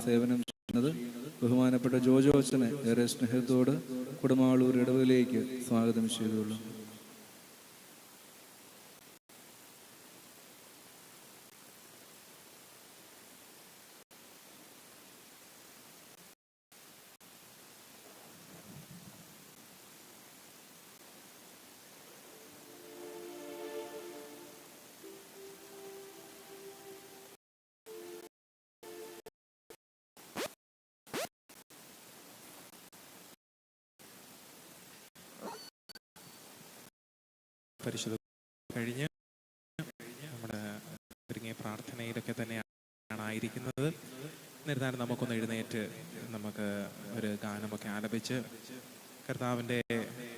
സേവനം ചെയ്യുന്നത് ബഹുമാനപ്പെട്ട ജോജോ അച്ഛനെ ഏറെ സ്നേഹത്തോട് കുടമാളൂർ ഇടവിലേക്ക് സ്വാഗതം ചെയ്തുകൊള്ളു പരിശുദ്ധ കഴിഞ്ഞ് നമ്മുടെ ഒരുങ്ങിയ പ്രാർത്ഥനയിലൊക്കെ തന്നെയാണ് ആയിരിക്കുന്നത്. എന്നിരുന്നാലും നമുക്കൊന്ന് എഴുന്നേറ്റ് നമുക്ക് ഒരു ഗാനമൊക്കെ ആലപിച്ച് കർത്താവിന്റെ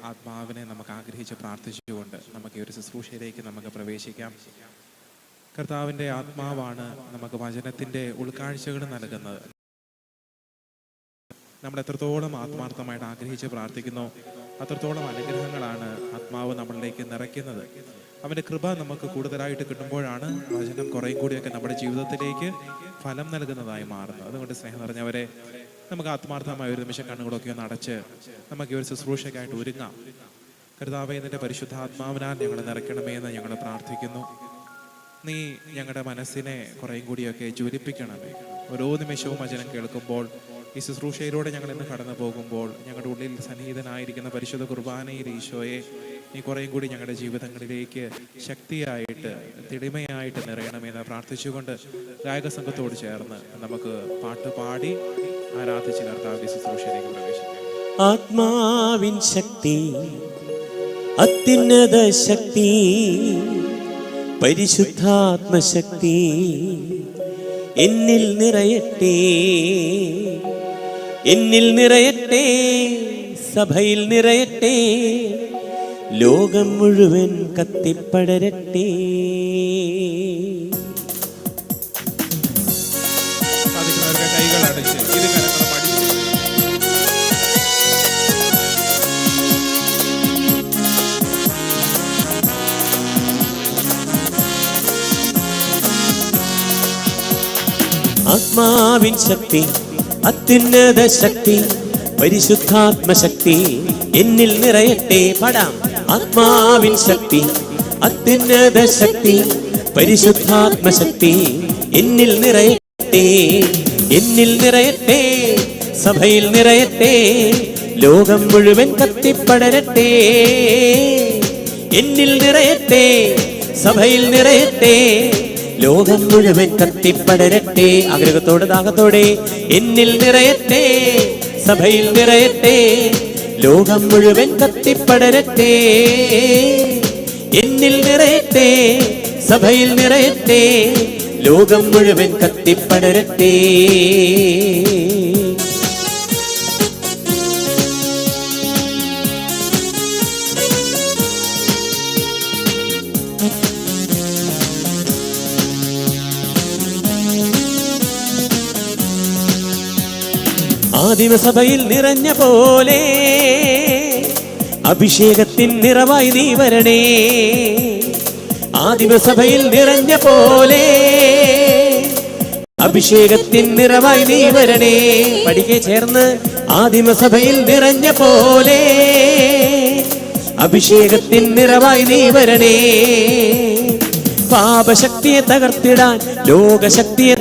ആത്മാവിനെ നമുക്ക് ആഗ്രഹിച്ച് പ്രാർത്ഥിച്ചുകൊണ്ട് നമുക്ക് ഈ ഒരു ശുശ്രൂഷയിലേക്ക് നമുക്ക് പ്രവേശിക്കാം. കർത്താവിന്റെ ആത്മാവാണ് നമുക്ക് വചനത്തിന്റെ ഉൾക്കാഴ്ചകൾ നൽകുന്നത്. നമ്മൾ എത്രത്തോളം ആത്മാർത്ഥമായിട്ട് ആഗ്രഹിച്ച് പ്രാർത്ഥിക്കുന്നു അത്രത്തോളം അനുഗ്രഹങ്ങളാണ് നമ്മളിലേക്ക് നിറയ്ക്കുന്നത്. അവന്റെ കൃപ നമുക്ക് കൂടുതലായിട്ട് കിട്ടുമ്പോഴാണ് വചനം കുറേയും കൂടിയൊക്കെ നമ്മുടെ ജീവിതത്തിലേക്ക് ഫലം നൽകുന്നതായി മാറുന്നത്. അതുകൊണ്ട് സ്നേഹം നിറഞ്ഞവരെ നമുക്ക് ആത്മാർത്ഥമായ ഒരു നിമിഷം കണ്ണുകളൊക്കെ ഒന്ന് അടച്ച് നമുക്ക് ഒരു ശുശ്രൂഷയ്ക്കായിട്ട് ഒരുങ്ങാം. കർത്താവെ നിന്റെ പരിശുദ്ധാത്മാവിനാൽ ഞങ്ങൾ നിറയ്ക്കണമേ എന്ന് ഞങ്ങൾ പ്രാർത്ഥിക്കുന്നു. നീ ഞങ്ങളുടെ മനസ്സിനെ കുറേയും കൂടിയൊക്കെ ജ്വലിപ്പിക്കണമേ. ഓരോ നിമിഷവും വചനം കേൾക്കുമ്പോൾ ഈ ശുശ്രൂഷയിലൂടെ ഞങ്ങൾ ഇന്ന് കടന്നു പോകുമ്പോൾ ഞങ്ങളുടെ ഉള്ളിൽ സന്നിഹിതനായിരിക്കുന്ന പരിശുദ്ധ കുർബാനയിൽ ഈശോയെ നീ കുറേ കൂടി ഞങ്ങളുടെ ജീവിതങ്ങളിലേക്ക് ശക്തിയായിട്ട് തിളിമയായിട്ട് നിറയണമെന്ന് പ്രാർത്ഥിച്ചുകൊണ്ട് ഗായക സംഘത്തോട് ചേർന്ന് നമുക്ക് പാട്ട് പാടി ആരാധിച്ച് കർത്താവിന്റെ ശുശ്രൂഷയിലേക്ക് പ്രവേശിക്കാം. ആത്മാവിൻ ശക്തി അത്യുന്നത ശക്തി പരിശുദ്ധാത്മശക്തി എന്നിൽ നിറയട്ടെ എന്നിൽ നിറയട്ടെ സഭയിൽ നിറയട്ടെ. ലോകം മുഴുവൻ കത്തിപ്പടരട്ടെ. ആത്മാവിൻ ശക്തി അത്യുന്നത ശക്തി പരിശുദ്ധാത്മശക്തി എന്നിൽ നിറയട്ടെ. പടാം. ആത്മാവിൻ ശക്തി അത്യുന്നത ശക്തി പരിശുദ്ധാത്മശക്തി എന്നിൽ നിറയട്ടെ എന്നിൽ നിറയട്ടെ സഭയിൽ നിറയട്ടെ ലോകം മുഴുവൻ കത്തിപ്പടരട്ടെ. എന്നിൽ നിറയട്ടെ സഭയിൽ നിറയട്ടെ ലോകം മുഴുവൻ കത്തിപ്പടരട്ടെ. ആഗ്രഹത്തോടെ ദാഹത്തോടെ എന്നിൽ നിറയട്ടെ സഭയിൽ നിറയട്ടെ ലോകം മുഴുവൻ കത്തിപ്പടരട്ടെ. എന്നിൽ നിറയട്ടെ സഭയിൽ നിറയട്ടെ ലോകം മുഴുവൻ കത്തിപ്പടരട്ടെ. ആദിമസഭയിൽ നിറഞ്ഞ പോലെ അഭിഷേകത്തിൻ നിറവായി നീ വരണേ. ആദിമസഭയിൽ നിറഞ്ഞ പോലെ അഭിഷേകത്തിൻ നിറവായി നീ വരണേ. പഠിക്കെ ചേർന്ന് ആദിമസഭയിൽ നിറഞ്ഞ പോലെ അഭിഷേകത്തിൻ നിറവായി നീ വരണേ. പാപശക്തിയെ തകർത്തിടാൻ ലോകശക്തിയെ